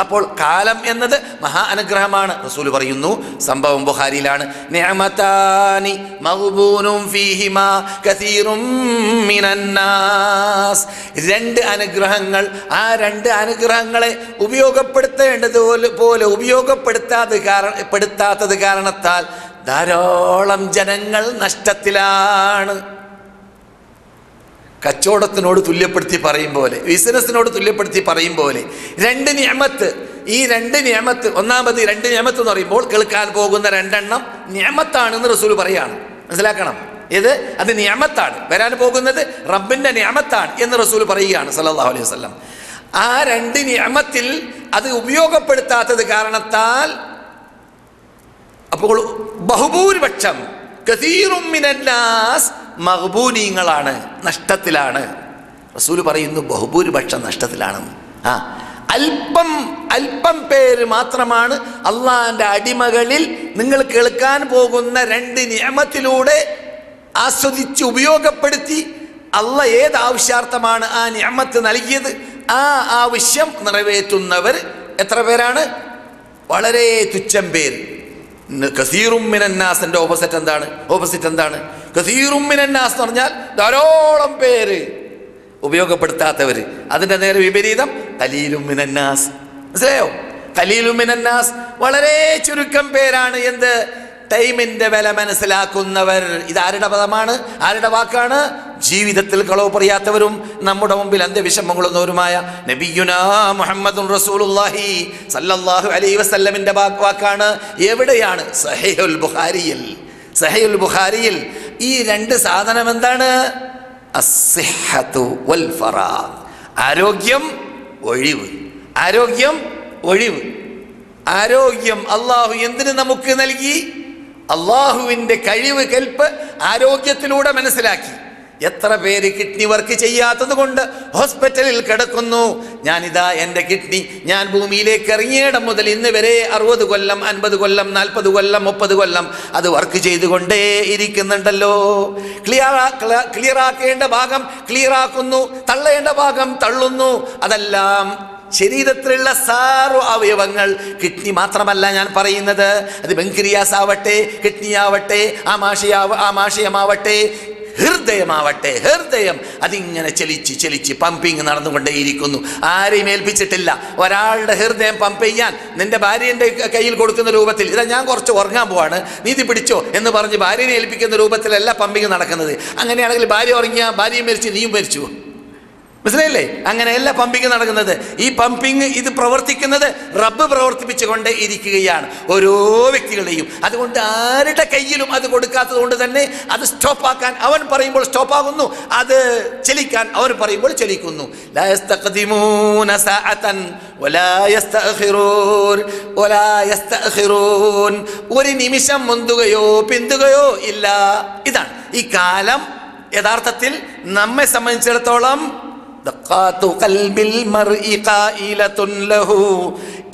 അപ്പോൾ കാലം എന്നത് മഹാ അനുഗ്രഹമാണ്. റസൂൽ പറയുന്നു സംഭവം ബുഹാരിയിലാണ് രണ്ട് അനുഗ്രഹങ്ങൾ ആ രണ്ട് അനുഗ്രഹങ്ങളെ ഉപയോഗപ്പെടുത്തേണ്ടത് പോലെ ഉപയോഗപ്പെടുത്താതെ കാരണ പെടുത്താത്തത് കാരണത്താൽ ധാരാളം ജനങ്ങൾ നഷ്ടത്തിലാണ്. കച്ചവടത്തിനോട് തുല്യപ്പെടുത്തി പറയും പോലെ ബിസിനസ്സിനോട് തുല്യപ്പെടുത്തി പറയും പോലെ രണ്ട് നിയമത്ത് ഈ രണ്ട് നിയമത്ത് ഒന്നാമത് രണ്ട് നിയമത്ത് എന്ന് പറയുമ്പോൾ കേൾക്കാൻ പോകുന്ന രണ്ടെണ്ണം നിയമത്താണെന്ന് റസൂൽ പറയാണ്. മനസ്സിലാക്കണം? ഇത് അത് നിയമത്താണ്. വരാൻ പോകുന്നത് റബ്ബിന്റെ നിയമത്താണ് എന്ന് റസൂൽ പറയുകയാണ് സല്ലല്ലാഹു അലൈഹി വസ്ലം ആ രണ്ട് നിയമത്തിൽ അത് ഉപയോഗപ്പെടുത്താത്തത് കാരണത്താൽ അപ്പോൾ ബഹുഭൂരിപക്ഷം മഹബൂനീങ്ങളാണ് നഷ്ടത്തിലാണ്. റസൂൽ പറയുന്നു ബഹുഭൂരിപക്ഷം നഷ്ടത്തിലാണെന്ന്. ആ അല്പം അല്പം പേര് മാത്രമാണ് അള്ളാഹിന്റെ അടിമകളിൽ നിങ്ങൾ കേൾക്കാൻ പോകുന്ന രണ്ട് നിയമത്തിലൂടെ ആസ്വദിച്ച് ഉപയോഗപ്പെടുത്തി അല്ല ഏത് ആവശ്യാർത്ഥമാണ് ആ നിയമത്ത് നൽകിയത് ആ ആവശ്യം നിറവേറ്റുന്നവർ എത്ര പേരാണ്? വളരെ തുച്ഛം പേര്. കസീറും മിനന്നാസിന്റെ ഓപ്പോസിറ്റ് എന്താണ്? ഓപ്പോസിറ്റ് എന്താണ്? കസീറും മിനന്നാസ് എന്ന് പറഞ്ഞാൽ ധാരാളം പേര് ഉപയോഗപ്പെടുത്താത്തവർ അതിന്റെ നേരെ വിപരീതം കലീലും മിനന്നാസ്. മനസ്സിലായോ? കലീലും മിനന്നാസ് വളരെ ചുരുക്കം പേരാണ്. എന്ത്? ടൈമിന്റെ വില മനസ്സിലാക്കുന്നവർ. ഇത് ആരുടെ പദമാണ്? ആരുടെ വാക്കാണ്? ജീവിതത്തിൽ കളവ് പറയാത്തവരും നമ്മുടെ മുമ്പിൽ അന്ത്യവിഷമങ്ങളുന്നവരുമായ നബിയുന മുഹമ്മദ് റസൂലുള്ളാഹി സല്ലല്ലാഹു അലൈഹി വസല്ലമിന്റെ വാക്ക് വാക്കാണ്. എവിടെയാണ്? സഹീഹുൽ ബുഖാരിയിൽ. സഹീഹുൽ ബുഖാരിയിൽ ഈ രണ്ട് സാധനം എന്താണ്? വൽ ആരോഗ്യം ഒഴിവ്. ആരോഗ്യം ഒഴിവ്. ആരോഗ്യം അള്ളാഹു എന്തിന് നമുക്ക് നൽകി? അള്ളാഹുവിന്റെ കഴിവ് കൽപ്പ് ആരോഗ്യത്തിലൂടെ മനസ്സിലാക്കി. എത്ര പേര് കിഡ്നി വർക്ക് ചെയ്യാത്തത് കൊണ്ട് ഹോസ്പിറ്റലിൽ കിടക്കുന്നു. ഞാനിതാ എന്റെ കിഡ്നി ഞാൻ ഭൂമിയിലേക്ക് ഇറങ്ങിയിടം മുതൽ ഇന്ന് വരെ അറുപത് കൊല്ലം അൻപത് കൊല്ലം നാൽപ്പത് കൊല്ലം മുപ്പത് കൊല്ലം അത് വർക്ക് ചെയ്തുകൊണ്ടേ ഇരിക്കുന്നുണ്ടല്ലോ. ക്ലിയർ ക്ലിയർ ആക്കേണ്ട ഭാഗം ക്ലിയർ ആക്കുന്നു തള്ളേണ്ട ഭാഗം തള്ളുന്നു. അതെല്ലാം ശരീരത്തിലുള്ള സാറു അവയവങ്ങൾ കിഡ്നി മാത്രമല്ല ഞാൻ പറയുന്നത്. അത് ബെങ്ക്രിയാസ് ആവട്ടെ കിഡ്നി ആവട്ടെ ആമാശയാവ ആമാശയമാവട്ടെ ഹൃദയമാവട്ടെ ഹൃദയം. അതിങ്ങനെ ചലിച്ച് ചലിച്ച് പമ്പിങ് നടന്നുകൊണ്ടേയിരിക്കുന്നു. ആരെയും ഏൽപ്പിച്ചിട്ടില്ല. ഒരാളുടെ ഹൃദയം പമ്പ് ചെയ്യാൻ നിന്റെ ഭാര്യന്റെ കയ്യിൽ കൊടുക്കുന്ന രൂപത്തിൽ ഇതാ ഞാൻ കുറച്ച് ഉറങ്ങാൻ പോവാണ്. നീതി പിടിച്ചോ എന്ന് പറഞ്ഞ് ഭാര്യനെ ഏൽപ്പിക്കുന്ന രൂപത്തിലല്ല പമ്പിങ് നടക്കുന്നത്. അങ്ങനെയാണെങ്കിൽ ഭാര്യ ഉറങ്ങിയ ഭാര്യയും മരിച്ചു നീയും മരിച്ചു. മനസ്സിലായില്ലേ? അങ്ങനെയല്ല പമ്പിങ് നടക്കുന്നത്. ഈ പമ്പിങ് ഇത് പ്രവർത്തിക്കുന്നത് റബ്ബ് പ്രവർത്തിപ്പിച്ചുകൊണ്ട് ഇരിക്കുകയാണ്. ഓരോ വ്യക്തികളുടെയും. അതുകൊണ്ട് ആരുടെ കയ്യിലും അത് കൊടുക്കാത്തത് കൊണ്ട് തന്നെ അത് സ്റ്റോപ്പാക്കാൻ അവൻ പറയുമ്പോൾ സ്റ്റോപ്പാകുന്നു അത് ചലിക്കാൻ അവൻ പറയുമ്പോൾ ചലിക്കുന്നു. ഒരു നിമിഷം മുന്തുകയോ പിന്തുകയോ ഇല്ല. ഇതാണ്. ഈ കാലം യഥാർത്ഥത്തിൽ നമ്മെ സംബന്ധിച്ചിടത്തോളം دقات قلب المرء قائلة له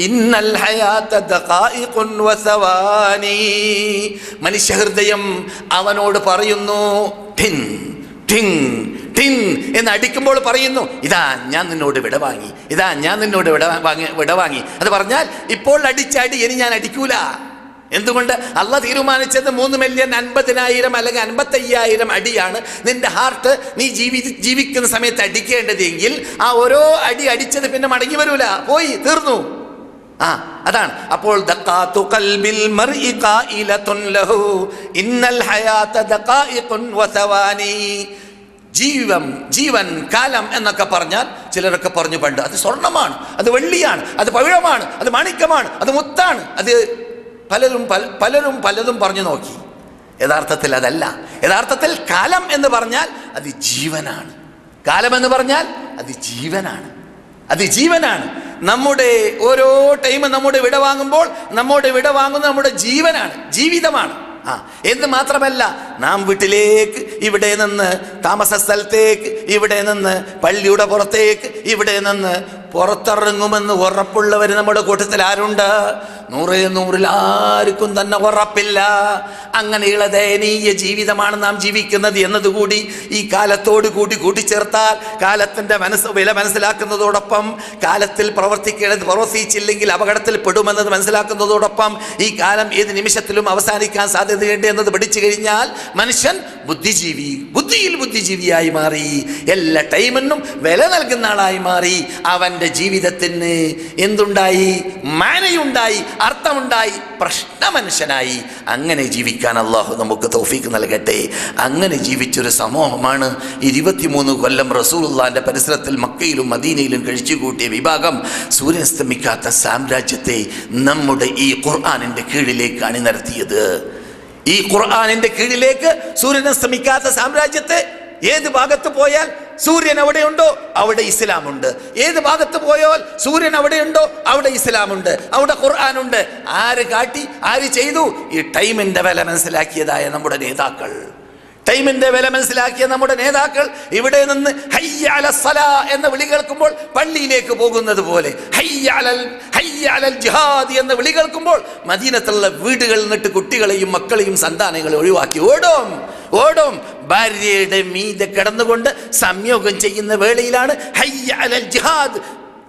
إن الحياة دقائق وثواني മനുഷ്യഹൃദയം അവനോട് പറയുന്നു ഠിൻ ഠിൻ ഠിൻ എന്ന് അടിക്കുമ്പോൾ പറയുന്നു ഇതാ ഞാൻ നിന്നോട് വിട വാങ്ങി ഇതാ ഞാൻ നിന്നോട് വിട വാങ്ങി വിട വാങ്ങി അത് പറഞ്ഞാൽ ഇപ്പോൾ അടിച്ച അടി ഇനി ഞാൻ അടിക്കൂല എന്തുകൊണ്ട്? അല്ല തീരുമാനിച്ചത് മൂന്ന് മില്യൺ അൻപതിനായിരം അല്ലെങ്കിൽ അൻപത്തയ്യായിരം അടിയാണ്. നിന്റെ ഹാർട്ട് നീ ജീവി ജീവിക്കുന്ന സമയത്ത് അടിക്കേണ്ടതെങ്കിൽ ആ ഓരോ അടി അടിച്ചത് പിന്നെ മടങ്ങി വരൂല. പോയി തീർന്നു. ആ അതാണ്. അപ്പോൾ ജീവം ജീവൻ കാലം എന്നൊക്കെ പറഞ്ഞാൽ ചിലരൊക്കെ പറഞ്ഞു പണ്ട്. അത് സ്വർണമാണ് അത് വെള്ളിയാണ് അത് പവിഴമാണ് അത് മാണിക്യമാണ് അത് മുത്താണ് അത് പലരും പല പലരും പലതും പറഞ്ഞു നോക്കി. യഥാർത്ഥത്തിൽ അതല്ല. യഥാർത്ഥത്തിൽ കാലം എന്ന് പറഞ്ഞാൽ അത് ജീവനാണ്. കാലം എന്ന് പറഞ്ഞാൽ അത് ജീവനാണ്. അത് ജീവനാണ്. നമ്മുടെ ഓരോ ടൈം നമ്മുടെ വിട വാങ്ങുമ്പോൾ നമ്മുടെ വിട നമ്മുടെ ജീവനാണ്. ജീവിതമാണ്. ആ എന്ന് മാത്രമല്ല നാം വീട്ടിലേക്ക് ഇവിടെ നിന്ന് താമസ സ്ഥലത്തേക്ക് ഇവിടെ നിന്ന് പള്ളിയുടെ പുറത്തേക്ക് ഇവിടെ നിന്ന് പുറത്തിറങ്ങുമെന്ന് ഉറപ്പുള്ളവർ നമ്മുടെ കൂട്ടത്തിൽ ആരുണ്ട്? നൂറേ നൂറിൽ ആർക്കും തന്നെ ഉറപ്പില്ല. അങ്ങനെയുള്ള ദയനീയ ജീവിതമാണ് നാം ജീവിക്കുന്നത് എന്നതുകൂടി ഈ കാലത്തോട് കൂടി കൂട്ടിച്ചേർത്താൽ കാലത്തിന്റെ മനസ്സ് വില മനസ്സിലാക്കുന്നതോടൊപ്പം കാലത്തിൽ പ്രവർത്തിക്കേണ്ടത് പ്രവർത്തിച്ചില്ലെങ്കിൽ അപകടത്തിൽ പെടുമെന്നത് മനസ്സിലാക്കുന്നതോടൊപ്പം ഈ കാലം ഏത് നിമിഷത്തിലും അവസാനിക്കാൻ സാധ്യതയുണ്ട് എന്നത് പഠിച്ചു കഴിഞ്ഞാൽ മനുഷ്യൻ ബുദ്ധിജീവി ബുദ്ധിയിൽ ബുദ്ധിജീവിയായി മാറി. എല്ലാ ടൈമിനും വില നൽകുന്ന ആളായി മാറി. അവന്റെ ജീവിതത്തിന് എന്തുണ്ടായി? മാനയുണ്ടായി അർത്ഥമുണ്ടായി പ്രശ്ന മനുഷ്യനായി അങ്ങനെ ജീവിക്കാൻ അള്ളാഹു നമുക്ക് തൗഫീക്ക് നൽകട്ടെ. അങ്ങനെ ജീവിച്ചൊരു സമൂഹമാണ് ഇരുപത്തിമൂന്ന് കൊല്ലം റസൂലുള്ളാന്റെ പരിസരത്തിൽ മക്കയിലും മദീനയിലും കഴിച്ചുകൂട്ടിയ വിഭാഗം സൂര്യനസ്തമിക്കാത്ത സാമ്രാജ്യത്തെ നമ്മുടെ ഈ ഖുർആാനിന്റെ കീഴിലേക്ക് അണിനിരത്തിയത്. ഈ ഖുർആാനിന്റെ കീഴിലേക്ക് സൂര്യനസ്തമിക്കാത്ത സാമ്രാജ്യത്തെ ഏത് ഭാഗത്ത് പോയാൽ സൂര്യൻ എവിടെയുണ്ടോ അവിടെ ഇസ്ലാമുണ്ട്. ഏത് ഭാഗത്ത് പോയാൽ സൂര്യൻ അവിടെയുണ്ടോ? അവിടെ ഇസ്ലാമുണ്ട്. അവിടെ ഖുർആാനുണ്ട്. ആര് കാട്ടി? ആര് ചെയ്തു? ഈ ടൈമിന്റെ വില മനസ്സിലാക്കിയതായ നമ്മുടെ നേതാക്കൾ. ടൈമിന്റെ വില മനസ്സിലാക്കിയ നമ്മുടെ നേതാക്കൾ ഇവിടെ നിന്ന് ഹയ്യാല സലാ എന്ന വിളി കേൾക്കുമ്പോൾ പള്ളിയിലേക്ക് പോകുന്നത് പോലെ ഹയ്യ അലൽ ഹയ്യ അലൽ ജിഹാദ് എന്ന് വിളി കേൾക്കുമ്പോൾ മദീനത്തുള്ള വീടുകളിൽ നിന്നിട്ട് കുട്ടികളെയും മക്കളെയും സന്താനങ്ങളെ ഒഴിവാക്കി. ഓടും ഓടും. ഭാര്യയുടെ മീതെ കിടന്നുകൊണ്ട് സംയോഗം ചെയ്യുന്ന വേളയിലാണ് ഹയ്യ ജിഹാദ്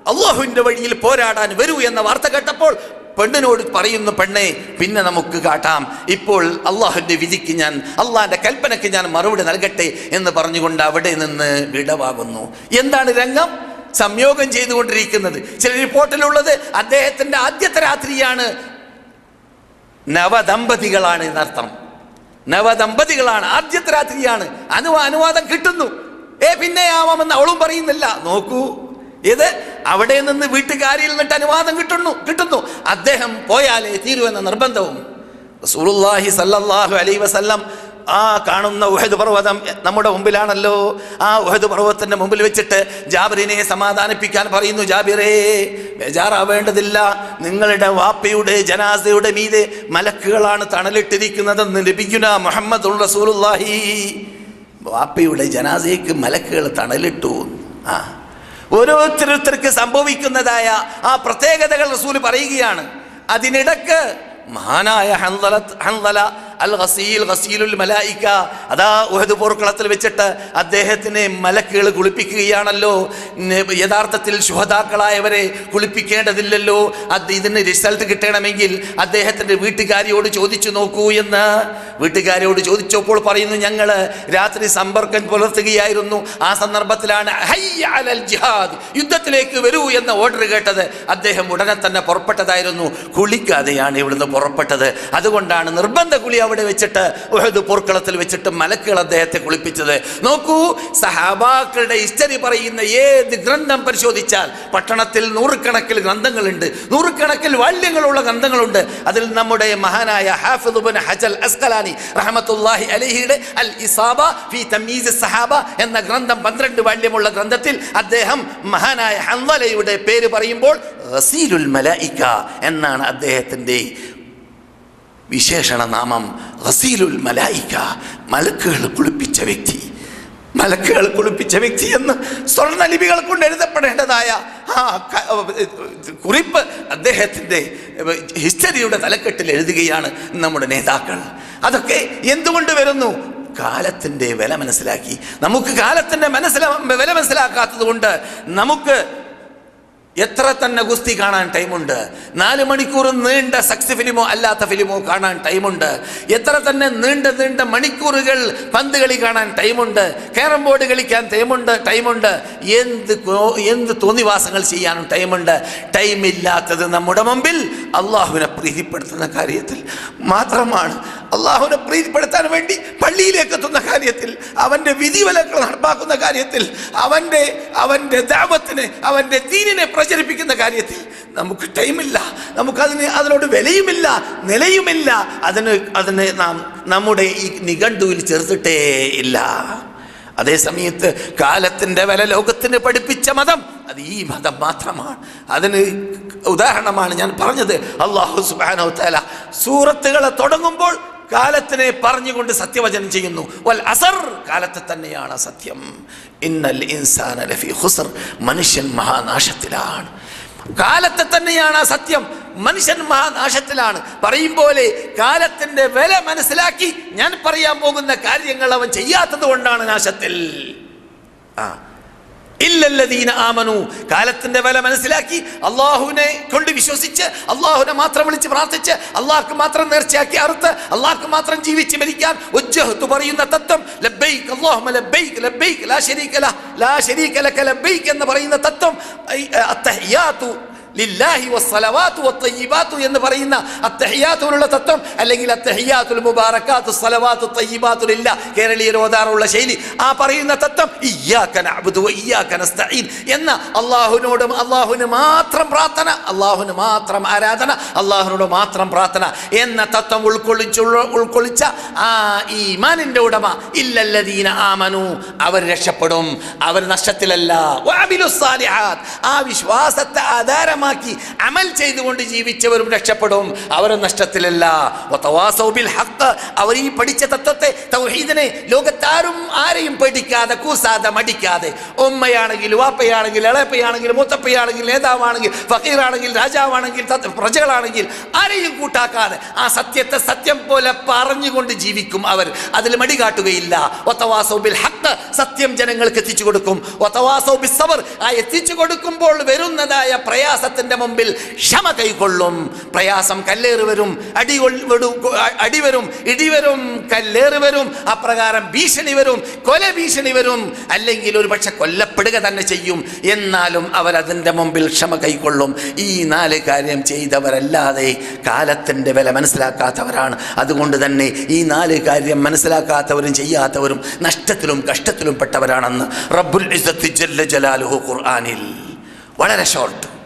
അള്ളാഹുവിന്റെ വഴിയിൽ പോരാടാൻ വരൂ എന്ന വാർത്ത കേട്ടപ്പോൾ പെണ്ണിനോട് പറയുന്നു പെണ്ണെ പിന്നെ നമുക്ക് കാട്ടാം. ഇപ്പോൾ അള്ളാഹുവിന്റെ വിധിക്ക് ഞാൻ അള്ളാഹിന്റെ കൽപ്പനയ്ക്ക് ഞാൻ മറുപടി നൽകട്ടെ എന്ന് പറഞ്ഞുകൊണ്ട് അവിടെ നിന്ന് വിടവാകുന്നു എന്താണ് രംഗം? സംയോഗം ചെയ്തുകൊണ്ടിരിക്കുന്നത്. ചില റിപ്പോർട്ടിലുള്ളത് അദ്ദേഹത്തിന്റെ ആദ്യത്തെ രാത്രിയാണ് നവദമ്പതികളാണ് എന്നർത്ഥം. നവദമ്പതികളാണ് ആദ്യത്തെ രാത്രിയാണ് അനുവാ അനുവാദം കിട്ടുന്നു. ഏ പിന്നെ ആവാമെന്ന് അവളും പറയുന്നില്ല. നോക്കൂ ഇത് അവിടെ നിന്ന് വീട്ടുകാരിൽ നിന്നിട്ട് അനുവാദം കിട്ടുന്നു കിട്ടുന്നു. അദ്ദേഹം പോയാലേ തീരുവെന്ന നിർബന്ധവും. സല്ലല്ലാഹു അലൈഹി വസല്ലം ആ കാണുന്ന ഉഹദ് പർവതം നമ്മുടെ മുമ്പിലാണല്ലോ. ആ ഉഹദ് പർവതത്തിന്റെ മുമ്പിൽ വെച്ചിട്ട് ജാബിറിനെ സമാധാനിപ്പിക്കാൻ പറയുന്നു ജാബിറേ ബേജാറാവേണ്ടതില്ല. നിങ്ങളുടെ വാപ്പയുടെ ജനാസയുടെ മീതെ മലക്കുകളാണ് തണലിട്ടിരിക്കുന്നതെന്ന് ലഭിക്കുന്ന മുഹമ്മദ് വാപ്പയുടെ ജനാസയ്ക്ക് മലക്കുകൾ തണലിട്ടു. ആ. ഓരോരുത്തരോരുത്തർക്ക് സംഭവിക്കുന്നതായ ആ പ്രത്യേകതകൾ റസൂൽ പറയുകയാണ്. അതിനിടക്ക് മഹാനായ ഹൻദല അൽ ഗസീൽ ഗസീലുൽ മലായിക്ക. അതാ ഉഹദ് പോർക്കളത്തിൽ വെച്ചിട്ട് അദ്ദേഹത്തിനെ മലക്കുകൾ കുളിപ്പിക്കുകയാണല്ലോ. യഥാർത്ഥത്തിൽ ശുഹതാക്കളായവരെ കുളിപ്പിക്കേണ്ടതില്ലല്ലോ. അത് ഇതിന് റിസൾട്ട് കിട്ടണമെങ്കിൽ അദ്ദേഹത്തിന്റെ വീട്ടുകാരിയോട് ചോദിച്ചു നോക്കൂ എന്ന്. വീട്ടുകാരിയോട് ചോദിച്ചപ്പോൾ പറയുന്നു ഞങ്ങൾ രാത്രി സമ്പർക്കം പുലർത്തുകയായിരുന്നു. ആ സന്ദർഭത്തിലാണ് ജിഹാദ് യുദ്ധത്തിലേക്ക് വരൂ എന്ന ഓർഡർ കേട്ടത്. അദ്ദേഹം ഉടനെ തന്നെ പുറപ്പെട്ടതായിരുന്നു. കുളിക്കാതെയാണ് ഇവിടുന്ന് പുറപ്പെട്ടത്. അതുകൊണ്ടാണ് നിർബന്ധ കുളി അവിടെ വെച്ചിട്ട് ഉഹദ് പോർക്കളത്തിൽ വെച്ചിട്ട് മലക്കുകൾ അദ്ദേഹത്തെ കുളിപ്പിച്ചത്. നോക്കൂ സഹാബാക്കളുടെ ഹിസ്റ്ററി പറയുന്ന ഏത് ഗ്രന്ഥം പരിശോധിച്ചാൽ പട്ടണത്തിൽ നൂറുകണക്കിൽ ഗ്രന്ഥങ്ങളുണ്ട്. നൂറുകണക്കിൽ വാല്യങ്ങളുള്ള ഗ്രന്ഥങ്ങളുണ്ട്. അതിൽ നമ്മുടെ മഹാനായ ഹാഫിദുബിൻ ഹജൽ അസ്കലാനി റഹമത്തുല്ലാഹി അലിഹിയുടെ അൽ ഇസാബ ഫി തമീസ് സഹാബ എന്ന ഗ്രന്ഥം പന്ത്രണ്ട് വാല്യമുള്ള ഗ്രന്ഥത്തിൽ അദ്ദേഹം മഹാനായ ഹൻവലയുടെ പേര് പറയുമ്പോൾ റസീലുൽ മലായിക്ക എന്നാണ് അദ്ദേഹത്തിന്റെ വിശേഷണ നാമം റസീലുൽ മലായിക്ക മലക്കുകൾ കുളിപ്പിച്ച വ്യക്തി. മലക്കുകൾ കുളിപ്പിച്ച വ്യക്തി എന്ന് സ്വർണലിപികൾ കൊണ്ട് എഴുതപ്പെടേണ്ടതായ ആ കുറിപ്പ് അദ്ദേഹത്തിന്റെ ഹിസ്റ്ററിയുടെ തലക്കെട്ടിൽ എഴുതുകയാണ് നമ്മുടെ നേതാക്കൾ. അതൊക്കെ എന്തുകൊണ്ട് വരുന്നു? കാലത്തിന്റെ വില മനസ്സിലാക്കി. നമുക്ക് കാലത്തിന്റെ മനസ്സിലാ വില മനസ്സിലാക്കാത്തത് കൊണ്ട് നമുക്ക് എത്ര തന്നെ ഗുസ്തി കാണാൻ ടൈമുണ്ട്? നാല് മണിക്കൂർ നീണ്ട സക്സ് ഫിലിമോ അല്ലാത്ത ഫിലിമോ കാണാൻ ടൈമുണ്ട്. എത്ര തന്നെ നീണ്ട നീണ്ട മണിക്കൂറുകൾ പന്ത് കളി കാണാൻ ടൈമുണ്ട്. ക്യാരം ബോർഡ് കളിക്കാൻ ടൈമുണ്ട് ടൈമുണ്ട്. എന്ത് എന്ത് തോന്നിവാസങ്ങൾ ചെയ്യാനും ടൈമുണ്ട്. ടൈമില്ലാത്തത് നമ്മുടെ മുമ്പിൽ അള്ളാഹുവിനെ പ്രീതിപ്പെടുത്തുന്ന കാര്യത്തിൽ മാത്രമാണ് അള്ളാഹുവിനെ പ്രീതിപ്പെടുത്താൻ വേണ്ടി പള്ളിയിലേക്ക് എത്തുന്ന കാര്യത്തിൽ അവന്റെ വിധിവിലക്കൾ നടപ്പാക്കുന്ന കാര്യത്തിൽ അവന്റെ അവന്റെ ദാപത്തിനെ അവന്റെ ദീനിനെ പ്രചരിപ്പിക്കുന്ന കാര്യത്തിൽ നമുക്ക് ടൈമില്ല. നമുക്കതിന് അതിനോട് വിലയുമില്ല നിലയുമില്ല. അതിന് അതിന് നാം നമ്മുടെ ഈ നിഘണ്ടുവിൽ ചേർത്തിട്ടേ ഇല്ല. അതേ സമയത്ത് കാലത്തിന്റെ വില ലോകത്തിന് പഠിപ്പിച്ച മതം അത് ഈ മതം മാത്രമാണ്. അതിന് ഉദാഹരണമാണ് ഞാൻ പറഞ്ഞത്. അള്ളാഹു സുബാനോ തല സൂറത്തുകളെ തുടങ്ങുമ്പോൾ കാലത്തിനെ പറഞ്ഞുകൊണ്ട് സത്യവചനം ചെയ്യുന്നു. വൽ അസർ കാലത്തെ തന്നെയാണ് സത്യം. ഇന്നൽ ഇൻസാന ലഫി ഹുസർ മനുഷ്യൻ മഹാനാശത്തിലാണ്. കാലത്തെ തന്നെയാണ് സത്യം. മനുഷ്യൻ മഹാനാശത്തിലാണ്. പറയും പോലെ കാലത്തിന്റെ വില മനസ്സിലാക്കി ഞാൻ പറയാൻ പോകുന്ന കാര്യങ്ങൾ അവൻ ചെയ്യാത്തത് കൊണ്ടാണ് നാശത്തിൽ. ആ ഇല്ലല്ലദീന ആമനു. കാലത്തിന്റെ വില മനസ്സിലാക്കി അള്ളാഹുവിനെ കൊണ്ട് വിശ്വസിച്ച് അള്ളാഹുവിനെ മാത്രം വിളിച്ച് പ്രാർത്ഥിച്ച് അള്ളാഹ്ക്ക് മാത്രം നേർച്ചയാക്കി അറുത്ത് അള്ളാഹ്ക്ക് മാത്രം ജീവിച്ച് മരിക്കാൻ ഉജ്ജഹത്ത് പറയുന്ന തത്വം ലബ്ബൈക് അല്ലാഹുമ്മ ലബ്ബൈക് ലബ്ബൈക് ലാ ശരീക ലഹ് ലാ ശരീക ലക ലബ്ബൈക് എന്ന് പറയുന്ന തത്വം അത്തഹിയാതു ലില്ലാഹി വസ്സലവാത്തു വത്തയ്യിബാത്തു എന്ന് പറയുന്ന അത്തഹിയാത്തുലുള്ള തത്വം അല്ലെങ്കിൽ അത്തഹിയാത്തുൽ മുബാറക്കാത്തു സലവാത്തു തയ്യിബാത്തു ലില്ലാ കേരളീയർ ഓതാറുള്ള ശൈലി ആ പറയുന്ന തത്വം നസ്തഈൻ എന്ന അല്ലാഹുവിനോടും അല്ലാഹുവിനെ മാത്രം പ്രാർത്ഥന അല്ലാഹുവിനെ മാത്രം ആരാധന അല്ലാഹുവിനോട് മാത്രം പ്രാർത്ഥന എന്ന തത്വം ഉൾക്കൊള്ളിച്ചു ഉൾക്കൊള്ളിച്ച ആ ഈമാനിന്റെ ഉടമ ഇല്ലല്ലദീന ആമനു അവർ രക്ഷപ്പെടും അവർ നഷ്ടത്തിലല്ല ആ വിശ്വാസത്തെ ആധാരമാക്കി അമൽ ചെയ്തുകൊണ്ട് ജീവിച്ചവരും രക്ഷപ്പെടും. അവരെ നഷ്ടത്തിലല്ല. അവർ ഈ പഠിച്ച തത്വത്തെ തൗഹീദിനെ ലോകത്താരും ആരെയും പേടിക്കാതെ കൂസാതെ മടിക്കാതെ. ഉമ്മയാണെങ്കിൽ വാപ്പയാണെങ്കിൽ ഇളയപ്പയാണെങ്കിൽ മുത്തപ്പയാണെങ്കിൽ നേതാവാണെങ്കിൽ ഫക്കീറാണെങ്കിൽ രാജാവാണെങ്കിൽ പ്രജകളാണെങ്കിൽ ആരെയും കൂട്ടാക്കാതെ ആ സത്യത്തെ സത്യം പോലെ പറഞ്ഞുകൊണ്ട് ജീവിക്കും അവർ. അതിൽ മടി കാട്ടുകയില്ല. ഒത്തവാസോബിൽ ഹക്ത സത്യം ജനങ്ങൾക്ക് എത്തിച്ചു കൊടുക്കും. ഒത്തവാസോബിസ് അവർ ആ എത്തിച്ചു കൊടുക്കുമ്പോൾ വരുന്നതായ പ്രയാസത്തിന്റെ മുമ്പിൽ ക്ഷമ കൈക്കൊള്ളും. പ്രയാസം കല്ലേറി വരും അടി അടിവരും ഇടിവരും കല്ലേറി വരും അപ്രകാരം ഭീഷണി വരും കൊല ഭീഷണി വരും. അല്ലെങ്കിൽ ഒരു പക്ഷെ കൊല്ലപ്പെടുക തന്നെ ചെയ്യും. എന്നാലും അവരതിന്റെ മുമ്പിൽ ക്ഷമ കൈക്കൊള്ളും. ഈ നാല് കാര്യം ചെയ്തവരല്ലാതെ കാലത്തിന്റെ വില മനസ്സിലാക്കാത്തവരാണ്. അതുകൊണ്ട് തന്നെ ഈ നാല് കാര്യം മനസ്സിലാക്കാത്തവരും ചെയ്യാത്തവരും നഷ്ടത്തിലും കഷ്ടത്തിലും പെട്ടവരാണെന്ന് റബ്ബുൽ ഇസ്സത്ത് ജല്ല ജലാലുഹു ഖുർആനിൽ. വളരെ ഷോർട്ട്